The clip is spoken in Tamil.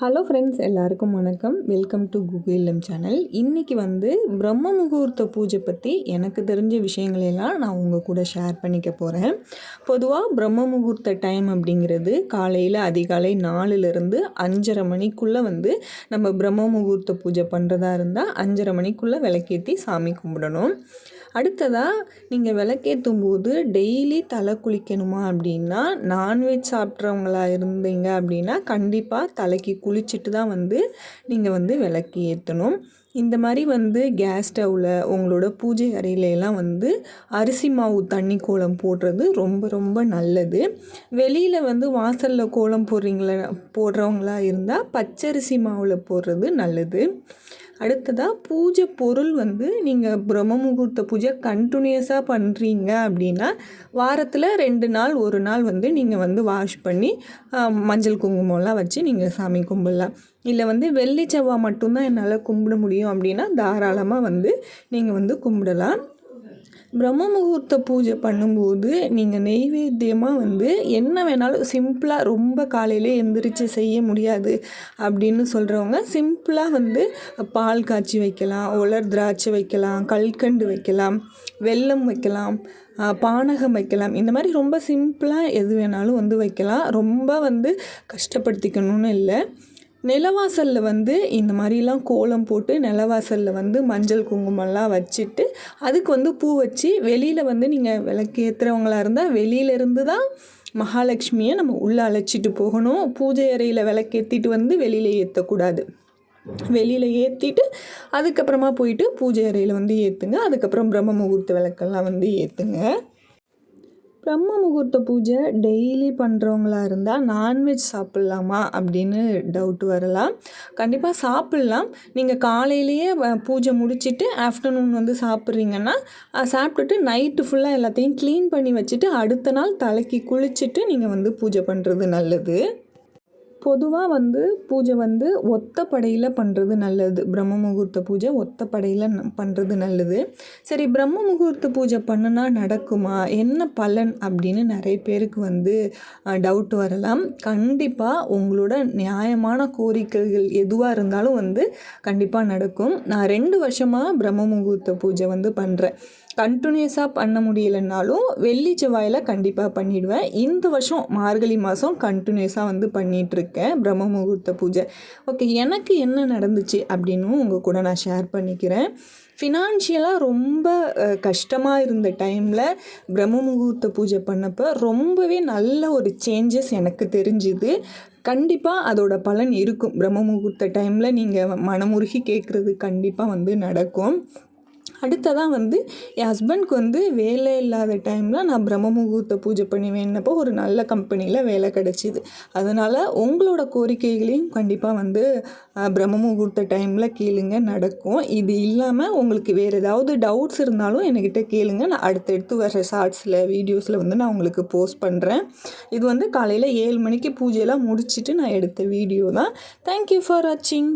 ஹலோ ஃப்ரெண்ட்ஸ் எல்லாருக்கும் வணக்கம். வெல்கம் டு கூகுள் இல்லம் சேனல் இன்றைக்கி வந்து பிரம்ம முகூர்த்த பூஜை பற்றி எனக்கு தெரிஞ்ச விஷயங்களெல்லாம் நான் உங்கள் கூட ஷேர் பண்ணிக்க போகிறேன் பொதுவாக பிரம்ம முகூர்த்த டைம் அப்படிங்கிறது காலையில் அதிகாலை நாலுலேருந்து அஞ்சரை மணிக்குள்ளே வந்து நம்ம பிரம்ம முகூர்த்த பூஜை பண்ணுறதா இருந்தால் அஞ்சரை மணிக்குள்ளே விளக்கேற்றி சாமி கும்பிடணும். அடுத்ததாக நீங்கள் விளக்கேற்றும் போது டெய்லி தலை குளிக்கணுமா அப்படின்னா நான்வெஜ் சாப்பிட்றவங்களா இருந்தீங்க அப்படின்னா கண்டிப்பாக தலைக்கு குளிச்சுட்டு தான் வந்து நீங்கள் வந்து விளக்கு ஏற்றணும் இந்த மாதிரி வந்து கேஸ் ஸ்டவ்வில் உங்களோட பூஜை அறையிலலாம் வந்து அரிசி மாவு தண்ணி கோலம் போடுறது ரொம்ப ரொம்ப நல்லது. வெளியில் வந்து வாசலில் கோலம் போடுறீங்களா போடுறவங்களா இருந்தால் பச்சரிசி மாவில் போடுறது நல்லது. அடுத்ததாக பூஜை பொருள் வந்து நீங்கள் பிரம்ம முகூர்த்த பூஜை கண்டினியூஸாக பண்ணுறீங்க அப்படின்னா வாரத்தில் ரெண்டு நாள் ஒரு நாள் வந்து நீங்கள் வந்து வாஷ் பண்ணி மஞ்சள் குங்குமம்லாம் வச்சு நீங்கள் சாமி கும்பிடலாம். இல்லை வந்து வெள்ளி செவ்வாய் மட்டும்தான் என்னால் கும்பிட முடியும் அப்படின்னா தாராளமாக வந்து நீங்கள் வந்து கும்பிடலாம். பிரம்ம முகூர்த்த பூஜை பண்ணும்போது நீங்கள் நெய்வேத்தியமாக வந்து என்ன வேணாலும் சிம்பிளாக ரொம்ப காலையிலே எந்திரிச்சு செய்ய முடியாது அப்படின்னு சொல்கிறவங்க சிம்பிளாக வந்து பால் காய்ச்சி வைக்கலாம் உலர் திராட்சை வைக்கலாம் கல்கண்டு வைக்கலாம் வெல்லம் வைக்கலாம் பானகம் வைக்கலாம். இந்த மாதிரி ரொம்ப சிம்பிளாக எது வேணாலும் வந்து வைக்கலாம். ரொம்ப வந்து கஷ்டப்படுத்திக்கணும்னு இல்லை. நிலவாசலில் வந்து இந்த மாதிரிலாம் கோலம் போட்டு நிலவாசலில் வந்து மஞ்சள் குங்குமம்லாம் வச்சுட்டு அதுக்கு வந்து பூ வச்சு வெளியில் வந்து நீங்கள் விளக்கு ஏற்றுறவங்களா இருந்தால் வெளியிலேருந்து தான் மகாலட்சுமியை நம்ம உள்ளே அழைச்சிட்டு போகணும். பூஜை அறையில் விளக்கேற்றிட்டு வந்து வெளியில் ஏற்றக்கூடாது வெளியில் ஏற்றிட்டு அதுக்கப்புறமா போயிட்டு பூஜை அறையில் வந்து ஏற்றுங்க அதுக்கப்புறம் பிரம்ம முகூர்த்த விளக்கெல்லாம் வந்து ஏற்றுங்க பிரம்ம முகூர்த்த பூஜை டெய்லி பண்ணுறவங்களா இருந்தால் நான்வெஜ் சாப்பிட்லாமா அப்படின்னு டவுட் வரலாம். கண்டிப்பாக சாப்பிட்லாம். நீங்கள் காலையிலேயே பூஜை முடிச்சுட்டு ஆஃப்டர்நூன் வந்து சாப்பிட்றீங்கன்னா சாப்பிட்டுட்டு நைட்டு ஃபுல்லாக எல்லாத்தையும் க்ளீன் பண்ணி வச்சுட்டு அடுத்த நாள் தலைக்கு குளிச்சுட்டு நீங்கள் வந்து பூஜை பண்ணுறது நல்லது. பொதுவாக வந்து பூஜை வந்து ஒத்த படையில் பண்ணுறது நல்லது. பிரம்ம முகூர்த்த பூஜை ஒத்த படையில் பண்ணுறது நல்லது. சரி பிரம்ம முகூர்த்த பூஜை பண்ணுனா நடக்குமா? என்ன பலன் அப்படின்னு நிறைய பேருக்கு வந்து டவுட் வரலாம். கண்டிப்பாக உங்களோட நியாயமான கோரிக்கைகள் எதுவாக இருந்தாலும் வந்து கண்டிப்பாக நடக்கும். நான் ரெண்டு வருஷமாக பிரம்ம முகூர்த்த பூஜை வந்து பண்ணுறேன் கண்டினியூஸாக பண்ண முடியலைன்னாலும் வெள்ளி செவ்வாயில் கண்டிப்பாக பண்ணிவிடுவேன் இந்த வருஷம் மார்கழி மாதம் கண்டினியூஸாக வந்து பண்ணிகிட்ருக்கேன் பிரம்ம முகூர்த்த பூஜை. ஓகே எனக்கு என்ன நடந்துச்சு அப்படின்னு உங்கள் கூட நான் ஷேர் பண்ணிக்கிறேன். ஃபினான்ஷியலாக ரொம்ப கஷ்டமாக இருந்த டைமில் பிரம்ம முகூர்த்த பூஜை பண்ணப்போ ரொம்பவே நல்ல ஒரு சேஞ்சஸ் எனக்கு தெரிஞ்சுது. கண்டிப்பாக அதோட பலன் இருக்கும். பிரம்ம முகூர்த்த டைமில் நீங்கள் மனமுருகி கேட்குறது கண்டிப்பாக வந்து நடக்கும். அடுத்ததாக வந்து என் ஹஸ்பண்ட்க்கு வந்து வேலை இல்லாத டைமில் நான் பிரம்ம முகூர்த்த பூஜை பண்ணி வேணுனப்போ ஒரு நல்ல கம்பெனியில் வேலை கிடச்சிது. அதனால் உங்களோட கோரிக்கைகளையும் கண்டிப்பாக வந்து பிரம்ம முகூர்த்த டைமில் கேளுங்க நடக்கும். இது இல்லாமல் உங்களுக்கு வேறு ஏதாவது டவுட்ஸ் இருந்தாலும் என்கிட்ட கேளுங்க. நான் அடுத்தடுத்து வர ஷார்ட்ஸில் வீடியோஸில் வந்து நான் உங்களுக்கு போஸ்ட் பண்ணுறேன் இது வந்து காலையில் ஏழு மணிக்கு பூஜையெல்லாம் முடிச்சுட்டு நான் எடுத்த வீடியோ தான். தேங்க்யூ ஃபார் வாட்சிங்